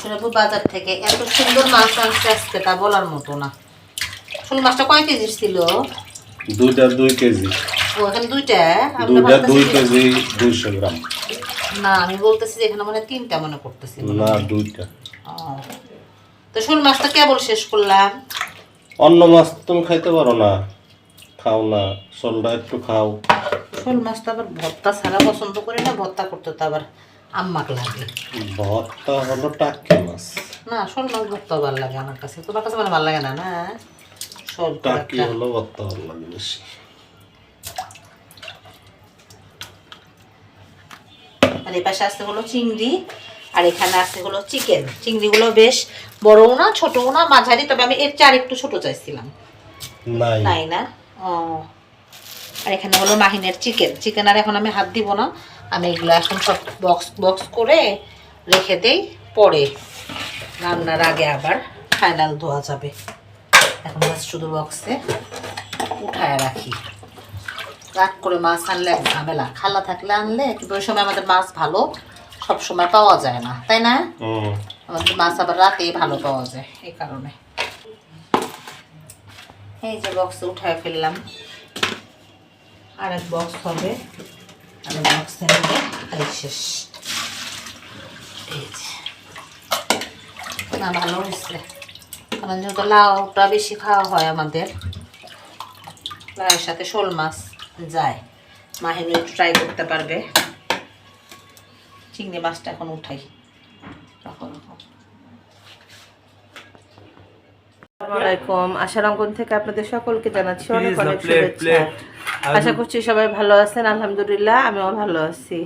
মেশুরাবু বাজার থেকে এত সুন্দর মাছ আনছে আজকে তা বলার মতো না। শোল মাছটা কয় কেজির ছিল? দুইটা দুই কেজি। ও এখানে দুইটা? দুইটা দুই কেজি দুইশো গ্রাম। না আমি বলতেছি যে এখানে মানে তিনটা মনে করতেছি। না দুইটা। তো শোল মাছটা কেবল শেষ করলাম? অন্য মাছ তুমি খাইতে পারো না। খাও না সোলটা একটু খাও। শোল মাছটা আবার ভর্তা ছাড়া পছন্দ করি না ভর্তা করতে তো আবার আম্মাক লাগে। ভর্তা হলো টাকি মাছ। না শোল মাছ ভর্তা ভালো লাগে আমার কাছে। তোমার কাছে মানে ভালো লাগে না না? শোল খুব টাকি হলো ভর্তা ভালো লাগে বেশি। আর এই পাশে আসতে হলো চিংড়ি আর এখানে আসতে হলো চিকেন। চিংড়িগুলো বেশ বড়ও না ছোটও না মাঝারি তবে আমি এর চার একটু ছোট চাইছিলাম। নাই না? ও। আর এখানে হলো মাহিনের চিকেন। চিকেন আর এখন আমি হাত দিব না। আমি এগুলো এখন সব বক্স বক্স করে রেখে দেই পরে রান্নার আগে আবার ফাইনাল ধোয়া যাবে। এখন মাছ শুধু বক্সে উঠায় রাখি। রাত করে মাছ আনলে এক ঝামেলা। খালা থাকলে আনলে কিন্তু ওই সময় আমাদের মাছ ভালো সব সময় পাওয়া যায় না তাই না? আমাদের মাছ আবার রাতেই ভালো পাওয়া যায় এই কারণে। এই যে বক্সে উঠায় ফেললাম। আর এক বক্স হবে। আর বক্সে নেবে এই শেষ না ভালো হয়েছে। কারণ যেহেতু লাউটা বেশি খাওয়া হয় আমাদের। লাউয়ের সাথে শোল মাছ যায়। মাহিনী একটু ট্রাই করতে পারবে। চিংড়ি মাছটা এখন উঠাই। আসসালামাইকুম আশার অঙ্গন থেকে আপনাদের সকলকে জানাচ্ছি অনেক অনেক শুভেচ্ছা। আশা করছি সবাই ভালো আছেন, আলহামদুলিল্লাহ, আমিও ভালো আছি।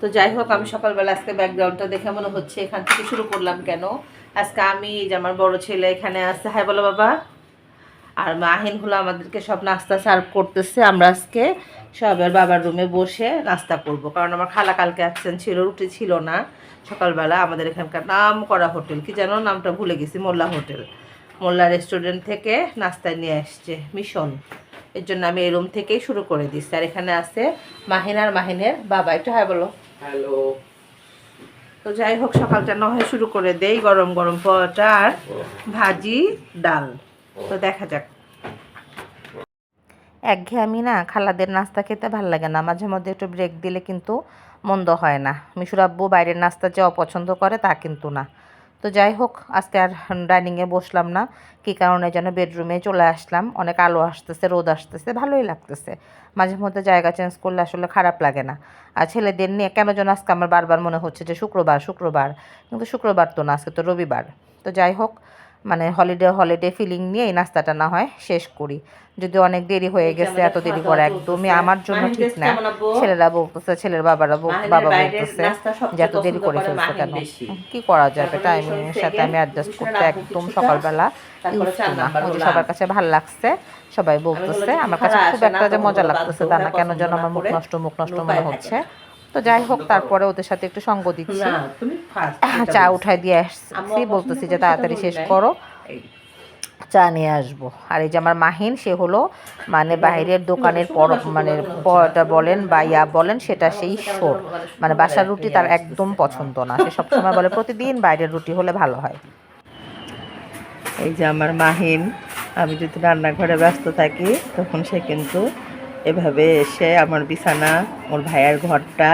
তো যাই হোক, আমি সকালবেলা আজকে ব্যাকগ্রাউন্ডটা দেখে মনে হচ্ছে এখান থেকে শুরু করলাম কেন? আজকে আমি যে আমার বড় ছেলে এখানে আছে, হাই বলো বাবা। আর মাহিন হলো আমাদেরকে সব নাস্তা সার্ভ করতেছে, আমরা আজকে সবার বাবার রুমে বসে নাস্তা করব। কারণ আমার খালা কালকে অ্যাবসেন্ট ছিল, রুটি ছিল না। সকালবেলা আমাদের এখানকার নাম করা হোটেল, কি জানো? নামটা ভুলে গেছি, মোল্লা হোটেল। মোল্লা রেস্টুরেন্ট থেকে নাস্তায় নিয়ে আসছে, মিশন। এর জন্য আমি এই রুম থেকেই শুরু করে দিচ্ছি আর এখানে আছে মাহিন আর মাহিনের বাবা। একটু হ্যাঁ বলো। হ্যালো। তো যাই হোক সকালটা না হয় শুরু করে দেই। গরম গরম পরোটা আর ভাজি ডাল। তো দেখা যাক। একঘেয়েমি না খালাদের নাস্তা খেতে ভালো লাগে না। মাঝে মধ্যে একটু ব্রেক দিলে কিন্তু মন্দ হয় না। মিশুর আব্বু বাইরের নাস্তা যে অপছন্দ করে তা কিন্তু না। তো যাই হোক, আজকে আর ডাইনিংয়ে বসলাম না। কী কারণে যেন বেডরুমে চলে আসলাম। অনেক আলো আসতেছে, রোদ আসতেছে, ভালোই লাগতেছে। মাঝে মধ্যে জায়গা চেঞ্জ করলে আসলে খারাপ লাগে না। আর ছেলেদের নিয়ে কেন যেন আজকে আমার বারবার মনে হচ্ছে যে শুক্রবার শুক্রবার। কিন্তু শুক্রবার তো না, আজকে তো রবিবার। তো যাই হোক মানে হলিডে হলিডে ফিলিং নিয়ে এই নাস্তাটা না হয় শেষ করি। যদি অনেক দেরি হয়ে গেছে এত দেরি করা একদমই আমার জন্য ঠিক না। ছেলেরা বলতেছে ছেলের বাবারা বাবা বলতেছে যে এত দেরি করে ফেলছে কেন? কি করা যাবে টাইমিংয়ের সাথে আমি অ্যাডজাস্ট করতে একদম সকালবেলা না। সবার কাছে ভালো লাগছে সবাই বলতেছে আমার কাছে খুব একটা যে মজা লাগতেছে তা না কেন যেন আমার মুখ নষ্ট মুখ নষ্ট মনে হচ্ছে? তো যাই হোক তারপরে ওদের সাথে একটু সঙ্গ দিচ্ছি। চা উঠাই দিয়ে আসছি। বলতেছি যে তাড়াতাড়ি শেষ করো। চা নিয়ে আসব। আর এই যে আমার মাহিন সে হলো মানে বাইরের দোকানের পর মানে পরোটা বলেন বা ইয়া বলেন সেটা সেই সোর মানে বাসার রুটি তার একদম পছন্দ না। সে সবসময় বলে প্রতিদিন বাইরের রুটি হলে ভালো হয়। এই যে আমার মাহিন আমি যদি রান্নাঘরে ব্যস্ত থাকি তখন সে কিন্তু এভাবে এসে আমার বিছানা, ওর ভাইয়ার ঘরটা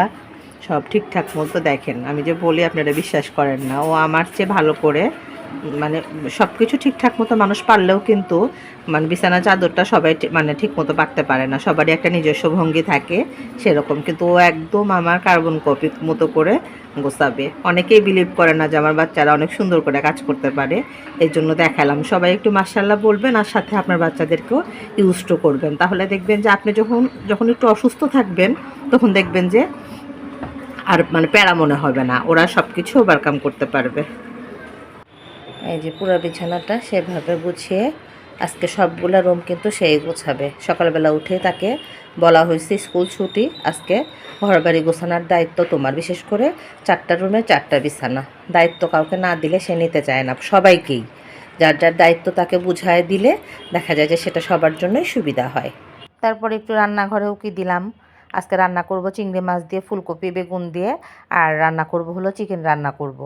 সব ঠিকঠাক মতো দেখেন। আমি যে বলি, আপনারা বিশ্বাস করেন না। ও আমার চেয়ে ভালো করে মানে সব কিছু ঠিকঠাক মতো মানুষ পারলেও কিন্তু মানে বিছানা চাদরটা সবাই মানে ঠিক মতো পারতে পারে না। সবারই একটা নিজস্ব ভঙ্গি থাকে, সেরকম। কিন্তু ও একদম আমার কার্বন কপি মতো করে গোছাবে। অনেকেই বিলিভ করে না যে আমার বাচ্চারা অনেক সুন্দর করে কাজ করতে পারে। এই জন্য দেখালাম। সবাই একটু মার্শাল্লাহ বলবেন আর সাথে আপনার বাচ্চাদেরকেও ইউজটু করবেন। তাহলে দেখবেন যে আপনি যখন যখন একটু অসুস্থ থাকবেন, তখন দেখবেন যে আর মানে প্যারা মনে হবে না। ওরা সব কিছু ওভারকাম করতে পারবে। এই যে পুরো বিছানাটা সেভাবে গুছিয়ে আজকে সবগুলা রুম কিন্তু সেই গোছাবে। সকালবেলা উঠে তাকে বলা হয়েছে স্কুল ছুটি, আজকে ঘরবাড়ি গোছানোর দায়িত্ব তোমার। বিশেষ করে চারটা রুমে চারটা বিছানা। দায়িত্ব কাউকে না দিলে সে নিতে চায় না, সবাইকেই। যার যার দায়িত্ব তাকে বুঝায় দিলে দেখা যায় যে সেটা সবার জন্যই সুবিধা হয়। তারপরে একটু রান্নাঘরেও কি দিলাম? আজকে রান্না করব চিংড়ি মাছ দিয়ে, ফুলকপি, বেগুন দিয়ে, আর রান্না করব হলো চিকেন রান্না করব।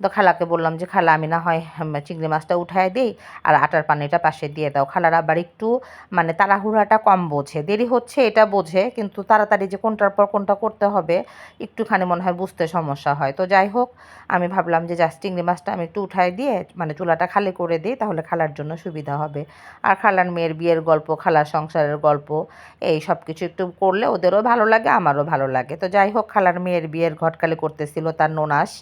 তো খালাকে বললাম যে, খালা, আমি না হয় চিংড়ি মাছটা উঠায় দিই আর আটার পানিটা পাশে দিয়ে দাও। খালার আবার একটু মানে তাড়াহুড়াটা কম বোঝে। দেরি হচ্ছে এটা বোঝে, কিন্তু তাড়াতাড়ি যে কোনটার পর কোনটা করতে হবে, একটুখানি মনে হয় বুঝতে সমস্যা হয়। তো যাই হোক, আমি ভাবলাম যে, জাস্ট চিংড়ি মাছটা আমি একটু উঠায় দিয়ে মানে চুলাটা খালি করে দিই, তাহলে খালার জন্য সুবিধা হবে। আর খালার মেয়ের বিয়ের গল্প, খালার সংসারের গল্প, এই সব কিছু একটু করলে ওদেরও ভালো লাগে, আমারও ভালো লাগে। তো যাই হোক, খালার মেয়ের বিয়ের ঘটকালি করতেছিল তার নোনাস।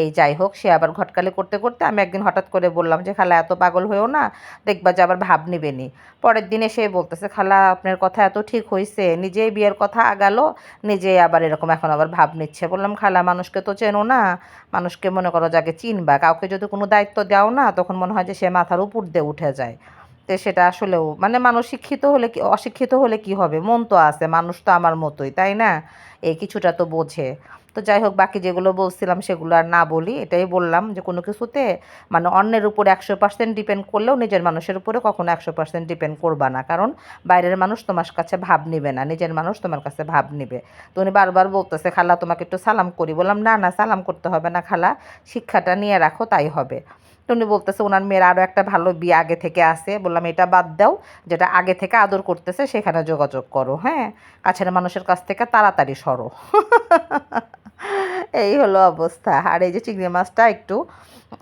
এই যাই হোক, সে আবার ঘটকালি করতে করতে আমি একদিন হঠাৎ করে বললাম যে, খালা, এত পাগল হয়েও না, দেখবা যে আবার ভাব নিবেনি পরের দিনে সে বলতেছে, খালা, আপনার কথা এত ঠিক হয়েছে নিজেই বিয়ের কথা আগালো, নিজেই আবার এরকম এখন আবার ভাব নিচ্ছে। বললাম, খালা, মানুষকে তো চেনো না, মানুষকে মনে করো যাকে চিনবা, কাউকে যদি কোনো দায়িত্ব দাও না, তখন মনে হয় যে সে মাথার উপর দিয়ে উঠে যায়। তো সেটা আসলেও মানে মানুষ শিক্ষিত হলে কি, অশিক্ষিত হলে কি হবে? মন তো আছে, মানুষ তো আমার মতোই, তাই না? এই কিছুটা তো বোঝে। তো যাই হোক, বাকি যেগুলো বলছিলাম সেগুলো আর না বলি, এটাই বললাম যে কোনো কিছুতে মানে অন্যের উপর একশো পার্সেন্ট ডিপেন্ড করলেও নিজের মানুষের উপরে কখনো একশো পার্সেন্ট ডিপেন্ড করবা না। কারণ বাইরের মানুষ তোমার কাছে ভাব নিবে না, নিজের মানুষ তোমার কাছে ভাব নিবে। তো উনি বারবার বলতেছে, খালা, তোমাকে একটু সালাম করি। বললাম, না না, সালাম করতে হবে না খালা, শিক্ষাটা নিয়ে রাখো, তাই হবে। তো উনি বলতেছে ওনার মেয়ের আরও একটা ভালো বিয়ে আগে থেকে আছে। বললাম, এটা বাদ দাও, যেটা আগে থেকে আদর করতেছে, সেখানে যোগাযোগ করো। হ্যাঁ কাছের মানুষের কাছ থেকে তাড়াতাড়ি সরো। এই হলো অবস্থা। আর এই যে চিংড়ি মাছটা একটু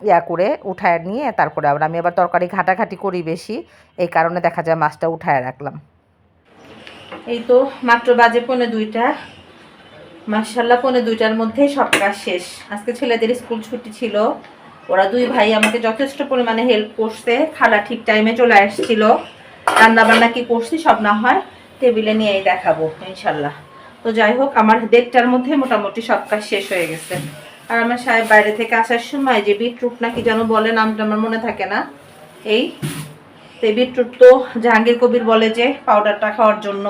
ইয়া করে উঠায় নিয়ে তারপরে আবার আমি আবার তরকারি ঘাটাঘাটি করি বেশি, এই কারণে দেখা যায় মাছটা উঠায় রাখলাম। এই তো মাত্র বাজে পৌনে দুইটা। মার্শাল্লাহ পৌনে দুইটার মধ্যেই সব কাজ শেষ। আজকে ছেলেদের স্কুল ছুটি ছিল। ওরা দুই ভাই আমাকে যথেষ্ট পরিমাণে হেল্প করছে। খালা ঠিক টাইমে চলে আসছিল। রান্না বান্না কি করছি সব না হয় টেবিলে নিয়েই দেখাবো ইনশাল্লাহ তো যাই হোক, আমার দেড়টার মধ্যে মোটামুটি সব কাজ শেষ হয়ে গেছে। আর আমার সাহেব বাইরে থেকে আসার সময় যে বিটরুট নাকি যেন বলে, নামটা আমার মনে থাকে না। এই, তো এই বিটরুট তো জাহাঙ্গীর কবির বলে যে পাউডারটা খাওয়ার জন্য।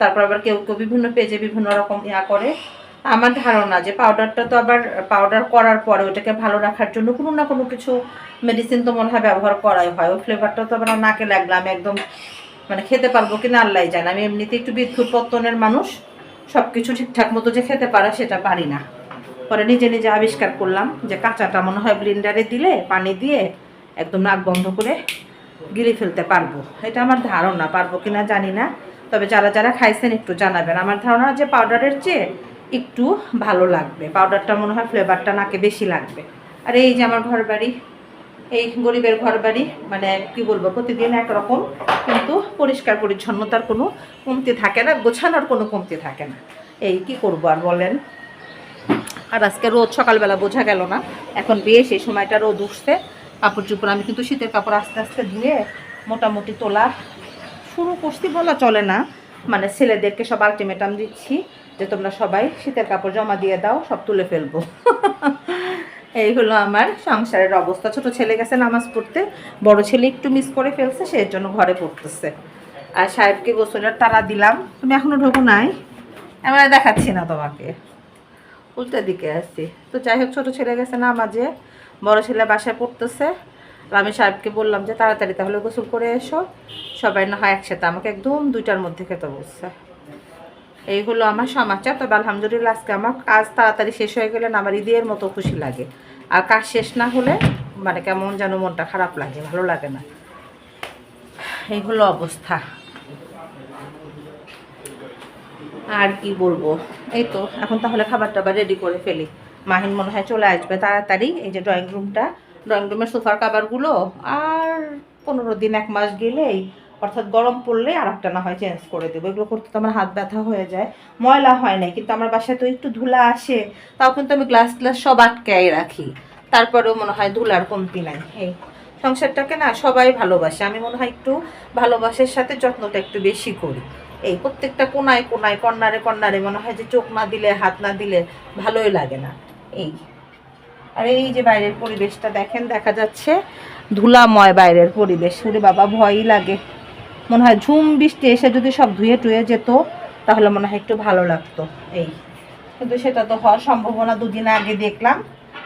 তারপর আবার কেউ কেউ বিভিন্ন পেজে বিভিন্ন রকম ইয়া করে। আমার ধারণা যে পাউডারটা তো আবার পাউডার করার পরে ওটাকে ভালো রাখার জন্য কোনো না কোনো কিছু মেডিসিন তো মনে হয় ব্যবহার করাই হয়। ওই ফ্লেভারটা তো আবার নাকে লাগলাম একদম মানে খেতে পারব কি না আল্লাহ জানে। আমি এমনিতে একটু বিদ্যুৎ পত্তনের মানুষ। সব কিছু ঠিকঠাক মতো যে খেতে পারা সেটা পারি না। পরে নিজে নিজে আবিষ্কার করলাম যে কাঁচাটা মনে হয় ব্লিন্ডারে দিলে, পানি দিয়ে একদম নাক বন্ধ করে গিলে ফেলতে পারব। এটা আমার ধারণা, পারব কিনা জানি না। তবে যারা যারা খাইছেন একটু জানাবেন। আমার ধারণা যে পাউডারের চেয়ে একটু ভালো লাগবে। পাউডারটা মনে হয় ফ্লেভারটা নাকে বেশি লাগবে। আর এই যে আমার ঘর বাড়ি এই গরিবের ঘর বাড়ি মানে কি বলব, প্রতিদিন একরকম, কিন্তু পরিষ্কার পরিচ্ছন্নতার কোনো কমতি থাকে না, গোছানোর কোনো কমতি থাকে না। এই কি করব আর বলেন? আর আজকে রোদ সকালবেলা বোঝা গেল না, এখন বেশ এই সময়টা রোদ উঠছে। কাপড় চোপড় আমি কিন্তু শীতের কাপড় আস্তে আস্তে ধুয়ে মোটামুটি তোলা শুরু করছি বলা চলে না। মানে ছেলেদেরকে সব আলটিমেটাম দিচ্ছি যে তোমরা সবাই শীতের কাপড় জমা দিয়ে দাও, সব তুলে ফেলব। এই হলো আমার সংসারের অবস্থা। ছোট ছেলে গেছে নামাজ পড়তে, বড় ছেলে একটু মিস করে ফেলছে সেই জন্য ঘরে পড়তেছে। আর সাহেবকে গোসলের তারা দিলাম। তুমি এখনও ঢোকো নাই? আমরা দেখাচ্ছি না তোমাকে। উল্টা দিকে আসছি তো যাই হোক, ছোটো ছেলে গেছে না মাঝে বড় ছেলে বাসায় পড়তেছে। আর আমি সাহেবকে বললাম যে, তাড়াতাড়ি তাহলে গোসল করে এসো। সবাই না হয় একসাথে আমাকে একদম দুইটার মধ্যে খেতে বসছে। এই হলো আমার সমাচার। তবে আলহামদুলিল্লাহ আজকে আমার কাজ তাড়াতাড়ি শেষ হয়ে গেলে আমার ঈদের মতো খুশি লাগে। আর কাজ শেষ না হলে মানে কেমন যেন মনটা খারাপ লাগে, ভালো লাগে না। এই হলো অবস্থা। আর কি বলব? এই তো, এখন তাহলে খাবার টাবার রেডি করে ফেলি। মাহিন মনে হয় চলে আসবে তাড়াতাড়ি। এই যে ড্রয়িং রুমটা ড্রয়িং রুমের সোফার কাভারগুলো আর পনেরো দিন, এক মাস গেলেই অর্থাৎ গরম পড়লে আর একটা না হয় চেঞ্জ করে দেবো। এগুলো করতে তো আমার হাত ব্যথা হয়ে যায়। ময়লা হয় নাই, কিন্তু আমার বাসায় তো একটু ধুলা আসে, তাও কিন্তু আমি গ্লাস গ্লাস সব আটকাই রাখি। তারপরেও মনে হয় ধুলার কমতি নাই। এই সংসারটাকে না সবাই ভালোবাসে। আমি মনে হয় একটু ভালোবাসার সাথে যত্নটা একটু বেশি করি। এই প্রত্যেকটা কোনায় কোনায়, কর্নারে কর্নারে মনে হয় যে চোখ না দিলে, হাত না দিলে ভালোই লাগে না। এই। আর এই যে বাইরের পরিবেশটা দেখেন, দেখা যাচ্ছে ধুলাময় বাইরের পরিবেশ। ওরে বাবা, ভয়ই লাগে। মনে হয় ঝুম বৃষ্টি এসে যদি সব ধুয়ে টুয়ে যেত, তাহলে মনে হয় একটু ভালো লাগতো। এই। কিন্তু সেটা তো হওয়ার সম্ভাবনা দুদিন আগে দেখলাম,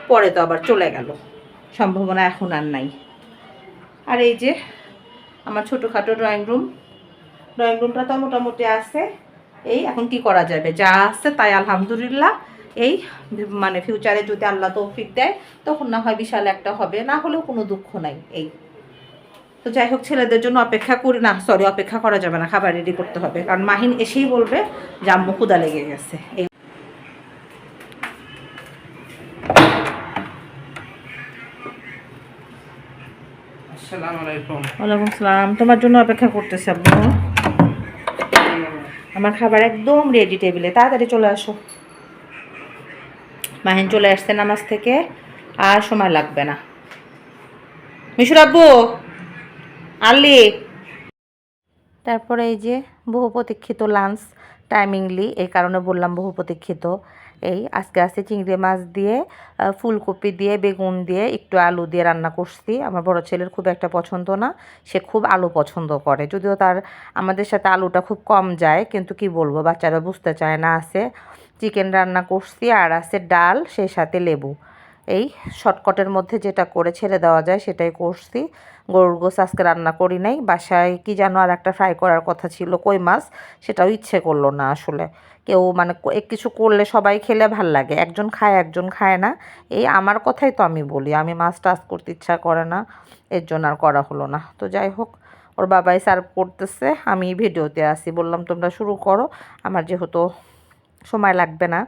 পরে তো আবার চলে গেল। সম্ভাবনা এখন আর নাই। আর এই যে আমার ছোটোখাটো ড্রয়িং রুম। ড্রয়িং রুমটা তো মোটামুটি আছে। এই এখন কি করা যাবে? যা আছে তাই আলহামদুলিল্লাহ। এই মানে ফিউচারে যদি আল্লাহ তৌফিক দেয়, তখন না হয় বিশাল একটা হবে। না হলেও কোনো দুঃখ নাই। এই। তো যাই হোক ছেলেদের জন্য অপেক্ষা করি না সরি অপেক্ষা করা যাবে না খাবার রেডি করতে হবে। কারণ মাহিন এসেই বলবে যে আম্মু ক্ষুদা লেগে গেছে। এই ওয়ালাইকুম সালাম। তোমার জন্য অপেক্ষা করতেছি আব্বু আমার খাবার একদম রেডি টেবিলে তাড়াতাড়ি চলে আসো। মাহিন চলে আসছে নামাজ থেকে। আর সময় লাগবে না। মিশুর আব্বু! আল্লি তারপরে এই যে বহু প্রতীক্ষিত লাঞ্চ টাইমিংলি এই কারণে বললাম বহু প্রতীক্ষিত। এই আজকে আজকে চিংড়ি মাছ দিয়ে ফুলকপি দিয়ে, বেগুন দিয়ে, একটু আলু দিয়ে রান্না করছি। আমার বড় ছেলের খুব একটা পছন্দ না, সে খুব আলু পছন্দ করে। যদিও তার, আমাদের সাথে আলুটা খুব কম যায়, কিন্তু কি বলব, বাচ্চারা বুঝতে চায় না আছে। চিকেন রান্না করছি, আর আছে ডাল, সেই সাথে লেবু। এই শর্টকটের মধ্যে যেটা করে ছেড়ে দেওয়া যায়, সেটাই করছি। গরুর গোস আজকে রান্না করি নাই। বাসায় কি যেন আর একটা ফ্রাই করার কথা ছিল, কই মাছ? সেটাও ইচ্ছে করল না আসলে। কেউ মানে কিছু করলে সবাই খেলে ভালো লাগে, একজন খায় একজন খায় না। এই আমার কথাই তো আমি বলি, আমি মাছ টাছ করতে ইচ্ছা করে না, এর জন্য আর করা হলো না। তো যাই হোক, ওর বাবাই সার্ভ করতেছে, আমি ভিডিওতে আসি বললাম তোমরা শুরু করো। আমার যেহেতু সময় লাগবে না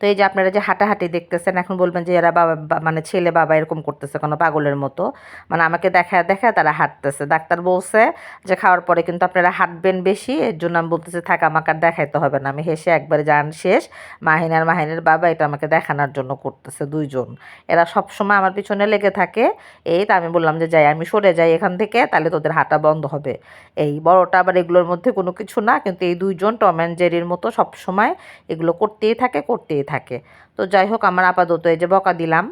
তো এই যে আপনারা যে হাঁটাহাঁটি দেখতেছেন, এখন বলবেন যে এরা বাবা মানে ছেলে বাবা এরকম করতেছে কোনো পাগলের মতো। মানে আমাকে দেখা দেখা তারা হাঁটতেছে। ডাক্তার বলছে যে খাওয়ার পরে কিন্তু আপনারা হাঁটবেন বেশি। এর জন্য আমি বলতেছি, থাক, আমাকে আর দেখাইতে হবে না। আমি হেসে একবারে যান শেষ। মাহিন আর মাহিনের বাবা এটা আমাকে দেখানোর জন্য করতেছে দুইজন। এরা সব সময় আমার পিছনে লেগে থাকে। এই তো আমি বললাম যে, যাই, আমি সরে যাই এখান থেকে, তাহলে তোদের হাঁটা বন্ধ হবে। এই বড়টা আবার এগুলোর মধ্যে কোনো কিছু না, কিন্তু এই দুইজন টম অ্যান্ড জেরির মতো সবসময় এগুলো করতেই থাকে, করতেই থাকে। তো যাই হোক আমার আপাতত এই যে বকা দিলাম,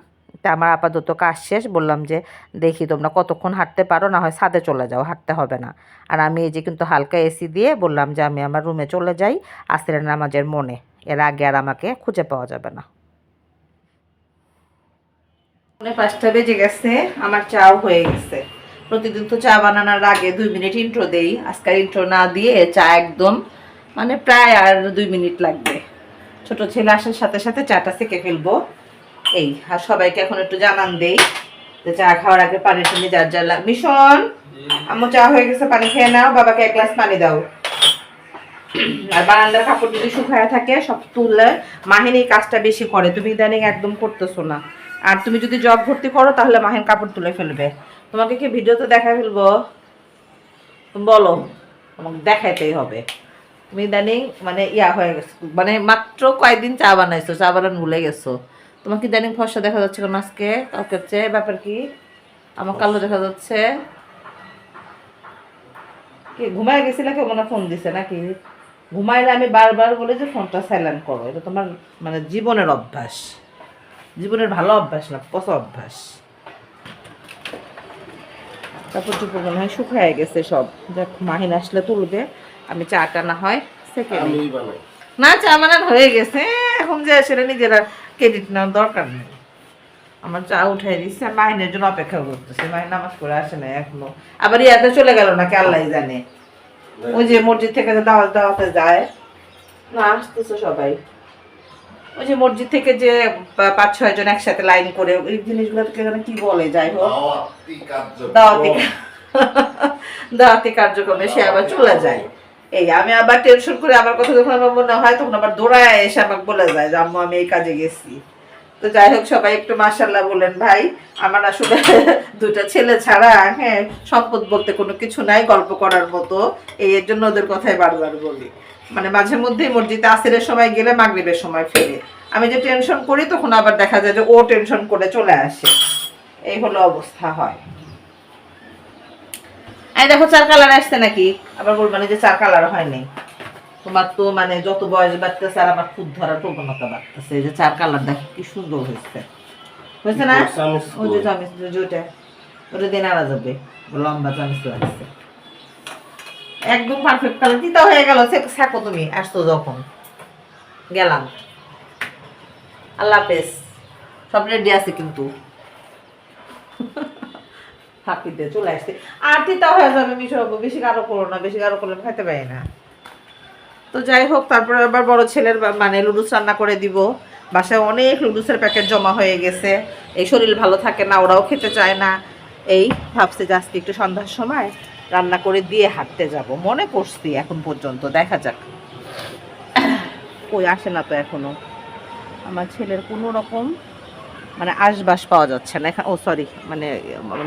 তা আমার আপাতত কাজ শেষ। বললাম যে, দেখি তোমরা কতক্ষণ হাঁটতে পারো, না হয় ছাদে চলে যাও, হাঁটতে হবে না। আর আমি এই যে কিন্তু হালকা এসি দিয়ে বললাম যে, আমি আমার রুমে চলে যাই আসরের নামাজের মনে। এর আগে আর আমাকে খুঁজে পাওয়া যাবে না। পাঁচটা বেজে গেছে, আমার চাও হয়ে গেছে। প্রতিদিন তো চা বানানোর আগে দুই মিনিট ইন্ট্রো দেই। আজকাল ইন্ট্রো না দিয়ে চা একদম মানে প্রায় আর দুই মিনিট লাগবে। ছোট ছেলে আসার সাথে সাথে চাটা সেকে ফেলব। এই, আর সবাইকে এখন একটু জানান দেই যে চা খাওয়ার আগে পানি টানি যার যার মিশন, আম্মু চা হয়ে গেছে, পানি খেয়ে নাও, বাবাকে এক গ্লাস পানি দাও। আর বারান্দার কাপড় যদি শুকায় থাকে, সব তুললে মাহিন এই কাজটা বেশি করে। তুমি ইদানিং একদম করতেছো না। আর তুমি যদি জব ভর্তি করো, তাহলে মাহিন কাপড় তুলে ফেলবে। তোমাকে কি ভিডিওতে দেখা ফেলব? বলো, তোমাকে দেখাইতেই হবে। তুমি ইদানিং মানে ইয়া হয়ে গেছো। মানে মাত্র কয়েকদিন চা বানাইছো, চা বানান ভুলে গেছো। তোমার কি ইদানিং ফর্সা দেখা যাচ্ছে কেন আজকে কালকে চেয়ে ব্যাপার কি? আমার কালো দেখা যাচ্ছে। কি, ঘুমায় গেছিলে কেউ মনে ফোন দিছে নাকি? ঘুমাইলে আমি বারবার বলি যে ফোনটা সাইলেন্ট করো। এটা তোমার মানে জীবনের অভ্যাস। জীবনের ভালো অভ্যাস না, পচা অভ্যাস। তারপর চুপুর মনে হয় শুকায় গেছে সব। দেখ মাহিন আসলে তুলবে। আমি চাটা না হয় সেকেন্ড। না চা বানান হয়ে গেছে। এখন যে সেটা নিজেরা ক্রেডিট নেওয়ার দরকার নেই। আমার চা উঠাই দিচ্ছে মাহিনের জন্য অপেক্ষা করতেছে। মাহিন নামাজ করে আসে না এখনও। আবার ইয়াতে চলে গেল নাকি আল্লাহ জানে। ওই যে মসজিদ থেকে যে দাওয়াত দাওয়াতে যায়। না আসতেছে সবাই। ওই যে মসজিদ থেকে যে পাঁচ ছয় জন একসাথে লাইন করে ওই জিনিসগুলোকে যেন কি বলে যাই হোক। দাওয়াতি দাওয়াতি কার্যক্রমে সে আবার চলে যায়। এই, আমি আবার টেনশন করে আমার কথা যখন আমার মনে হয়, তখন আবার দৌড়ায় এসে আমাকে বলে যায় যে, আম্মু, আমি এই কাজে গেছি। তো যাই হোক, সবাই একটু মাসাল্লাহ বলেন, ভাই, আমার আসলে দুটা ছেলে ছাড়া হ্যাঁ সম্পদ বলতে কোনো কিছু নাই, গল্প করার মতো। এই, এর জন্য ওদের কথাই বারবার বলি। মানে মাঝে মধ্যেই মসজিদে আসরের সময় গেলে মাগরিবের সময় ফেরে। আমি যে টেনশন করি, তখন আবার দেখা যায় যে ও টেনশন করে চলে আসে। এই হলো অবস্থা হয়। এই দেখো চার কালার আসছে নাকি? আবার বলবা না যে চার কালার হয়নি তোমার তো মানে যত বয়স বাড়তেছে আর আমার খুব ধরার প্রবণতা বাড়তেছে। এই যে চার কালার দেখো কি সুন্দর হয়েছে। হয়েছে না? ওই যে? চামিচ ওইটা ওটা দিয়ে নাড়া যাবে। লম্বা চামিচ লাগছে। একদম পারফেক্ট কালার তিতা হয়ে গেল থাকো তুমি। আসতো যখন। গেলাম। আল্লাহ হাফেজ। সব রেডি আছে কিন্তু। হাপিতে চলে আসছে। আর তিতা হয়ে যাবে মিশো বাবু, বেশি গাঢ় করো না, বেশি কারও করলে খাইতে পারি না। তো যাই হোক, তারপরে আবার বড় ছেলের মানে লুডুস রান্না করে দিব। বাসায় অনেক লুডুসের প্যাকেট জমা হয়ে গেছে। এই শরীর ভালো থাকে না, ওরাও খেতে চায় না। এই ভাবছি যে আজকে একটু সন্ধ্যার সময় রান্না করে দিয়ে হাঁটতে যাব। মনে করছি এখন পর্যন্ত, দেখা যাক। কই আসে না তো এখনও। আমার ছেলের কোনো রকম মানে আশবাস পাওয়া যাচ্ছে না। এখানে ও সরি মানে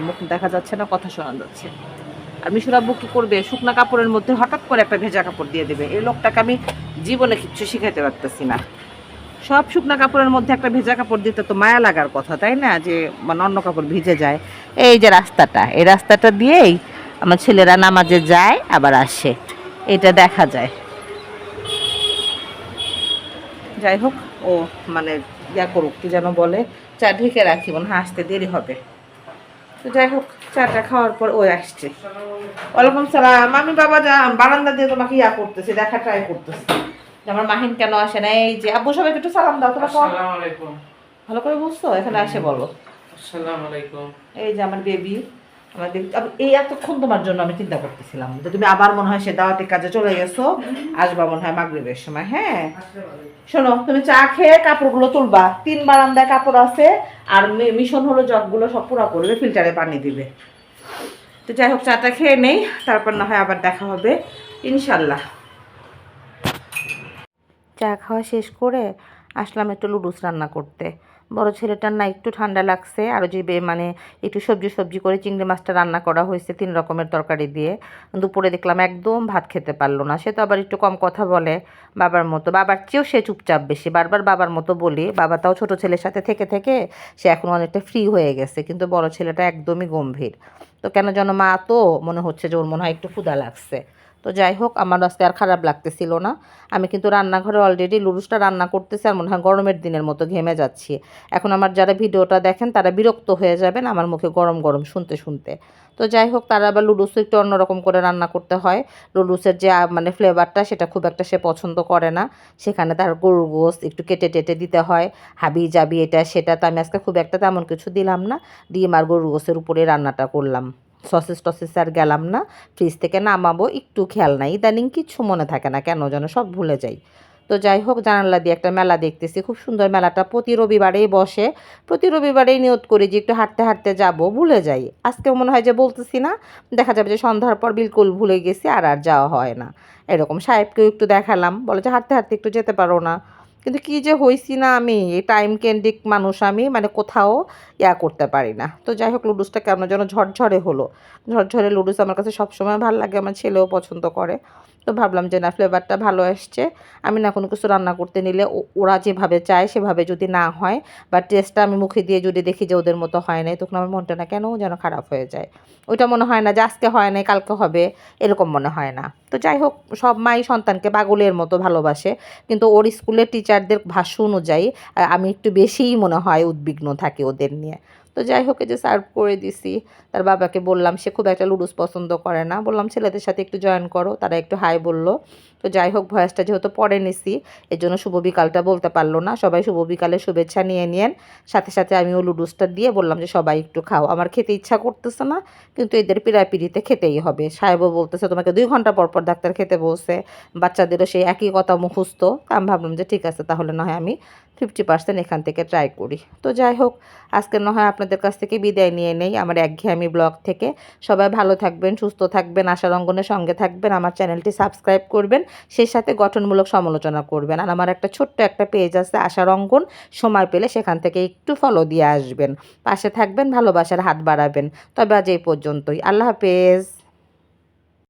মুখ দেখা যাচ্ছে না, কথা শোনা যাচ্ছে। আর মিশুরাব্বু কি করবে? শুকনা কাপড়ের মধ্যে হঠাৎ করে একটা ভেজা কাপড় দিয়ে দেবে। এই লোকটাকে আমি জীবনে কিচ্ছু শিখাইতে পারতেছি না। সব শুকনা কাপড়ের মধ্যে একটা ভেজা কাপড় দিতে তো মায়া লাগার কথা, তাই না? যে মানে অন্য কাপড় ভিজে যায়। এই যে রাস্তাটা, এই রাস্তাটা দিয়েই আমার ছেলেরা নামাজে যায়, আবার আসে। এটা দেখা যায়। যাই হোক, ও মানে ইয়া করুক, কি যেন বলে চা ঢেকে রাখি মনে হাসতে আসতে দেরি হবে। তো যাই হোক চাটা খাওয়ার পর ও আসছে। ওয়ালাইকুম সালাম আমি বাবা যা বারান্দা দিয়ে তোমাকে ইয়া করতেছি দেখা ট্রাই করতেছি। আমার মাহিন কেন আসে না? এই যে আব্বু সবাইকে একটু সালাম দাও তোমার ভালো করে বুঝছ? এখানে আসে বলো। আসসালামু আলাইকুম। এই যে আমার বেবি এই এতক্ষণ তোমার জন্য আমি চিন্তা করতেছিলাম যে তুমি আবার মনে হয় সে দাওয়াতি কাজে চলে গেছো আসবা মনে হয় মাগরিবের সময় হ্যাঁ? শোনো তুমি চা খেয়ে কাপড়গুলো তুলবা তিন বারান্দায় কাপড় আছে আর মিশন হলো জগগুলো সব পুরো করবে ফিল্টারে পানি দিবে। তো যাই হোক চাটা খেয়ে নেই তারপর না হয় আবার দেখা হবে ইনশাল্লাহ চা খাওয়া শেষ করে আসলাম একটু লুডুস রান্না করতে। বড় ছেলেটার না একটু ঠান্ডা লাগছে, আর যে মানে একটু সবজি সবজি করে চিংড়ি মাছটা রান্না করা হয়েছে তিন রকমের তরকারি দিয়ে। দুপুরে দেখলাম একদম ভাত খেতে পারল না। সে তো আবার একটু কম কথা বলে বাবার মতো। বাবার চেয়েও সে চুপচাপ বেশি। বারবার বাবার মতো বলি, বাবা তাও ছোটো ছেলের সাথে থেকে থেকে সে এখন অনেকটা ফ্রি হয়ে গেছে, কিন্তু বড় ছেলেটা একদমই গম্ভীর। তো কেন যেন মা তো মনে হচ্ছে যে ওর মনে হয় একটু ক্ষুধা লাগছে। তো যাই হোক আমার আজকে আর খারাপ লাগতেছিল না। আমি কিন্তু রান্নাঘরে অলরেডি লুডুসটা রান্না করতেছি আর মনে হয় গরমের দিনের মতো ঘেমে যাচ্ছি। এখন আমার যারা ভিডিওটা দেখেন, তারা বিরক্ত হয়ে যাবেন আমার মুখে গরম গরম শুনতে শুনতে। তো যাই হোক, তারা আবার লুডুস একটু অন্যরকম করে রান্না করতে হয়। লুডুসের যে মানে ফ্লেভারটা সেটা খুব একটা সে পছন্দ করে না। সেখানে তার গরুর গোস একটু কেটে টেটে দিতে হয়। হাবি, জাবি, এটা, সেটা তো আমি আজকে খুব একটা তেমন কিছু দিলাম না। ডিম আর গরুর গোসের উপরে রান্নাটা করলাম। সসেস টসেস আর গেলাম না। ফ্রিজ থেকে নামাবো, একটু খেয়াল নাই। ইদানিং কিচ্ছু মনে থাকে না কেন যেন সব ভুলে যাই। তো যাই হোক, জানালা দিয়ে একটা মেলা দেখতেছি। খুব সুন্দর মেলাটা প্রতি রবিবারেই বসে। প্রতি রবিবারেই নিয়ত করি যে একটু হাঁটতে হাঁটতে যাব, ভুলে যাই। আজকে মনে হয় যে বলতেছি না, দেখা যাবে যে সন্ধ্যার পর বিলকুল ভুলে গেছি আর আর যাওয়া হয় না। এরকম সাহেবকেও একটু দেখালাম। বলে যে হাঁটতে হাঁটতে একটু যেতে পারো না। কিন্তু কি যে হয়েছি না আমি? এই টাইম কেন্দ্রিক মানুষ আমি মানে কোথাও ইয়া করতে পারি না। তো যাই হোক, লুডুসটা কেমন যেন ঝরঝরে হলো। ঝরঝরে লুডুস আমার কাছে সবসময় ভালো লাগে, আমার ছেলেও পছন্দ করে। তো ভাবলাম যে না ফ্লেভারটা ভালো আসছে। আমি না কোনো কিছু রান্না করতে নিলে ওরা যেভাবে চায় সেভাবে যদি না হয় বা টেস্টটা আমি মুখে দিয়ে যদি দেখি যে ওদের মতো হয় নাই, তখন আমার মনটা না কেন যেন খারাপ হয়ে যায়। ওইটা মনে হয় না যে আজকে হয় নাই, কালকে হবে, এরকম মনে হয় না। তো যাই হোক, সব মাই সন্তানকে পাগলের মতো ভালোবাসে, কিন্তু ওর স্কুলের টিচারদের ভাষ্য অনুযায়ী আমি একটু বেশিই মনে হয় উদ্বিগ্ন থাকি ওদের নিয়ে। তো যাই হোক যে সার্ভ করে দিছি। তার বাবাকে বললাম, সে খুব একটা লুডুস পছন্দ করে না। বললাম, ছেলেদের সাথে একটু জয়েন করো। তারা একটু হাই বলল। তো যাই হোক, ভয়েসটা যেহেতু পরে নিছি, এর জন্য শুভ বিকালটা বলতে পারল না। সবাই শুভ বিকালে শুভেচ্ছা নিয়ে নিয়েন। সাথে সাথে আমি ও লুডুসটা দিয়ে বললাম যে, সবাই একটু খাও। আমার খেতে ইচ্ছা করতেছে না, কিন্তু এদের পিড়াপিড়িতে খেতেই হবে। সাহেবও বলতেছে, তোমাকে দুই ঘণ্টা পর পর ডাক্তার খেতে বলছে। বাচ্চাদেরও সেই একই কথা মুখস্থ। আমি ভাবলাম যে, ঠিক আছে, তাহলে না হয় আমি ফিফটি পার্সেন্ট এখান থেকে ট্রাই করি। তো যাই হোক, আজকে না হয় আপনাদের কাছ থেকে বিদায় নিয়ে নেই। আমার একঘেয়েমি ব্লগ থেকে। সবাই ভালো থাকবেন, সুস্থ থাকবেন, আশার অঙ্গনের সঙ্গে থাকবেন। আমার চ্যানেলটি সাবস্ক্রাইব করবেন, সেই সাথে গঠনমূলক সমালোচনা করবেন। আর আমার একটা ছোট্ট একটা পেজ আছে, আশার অঙ্গন। সময় পেলে সেখান থেকে একটু ফলো দিয়ে আসবেন। পাশে থাকবেন, ভালোবাসার হাত বাড়াবেন। তবে আজ এই পর্যন্তই। আল্লাহ হাফেজ।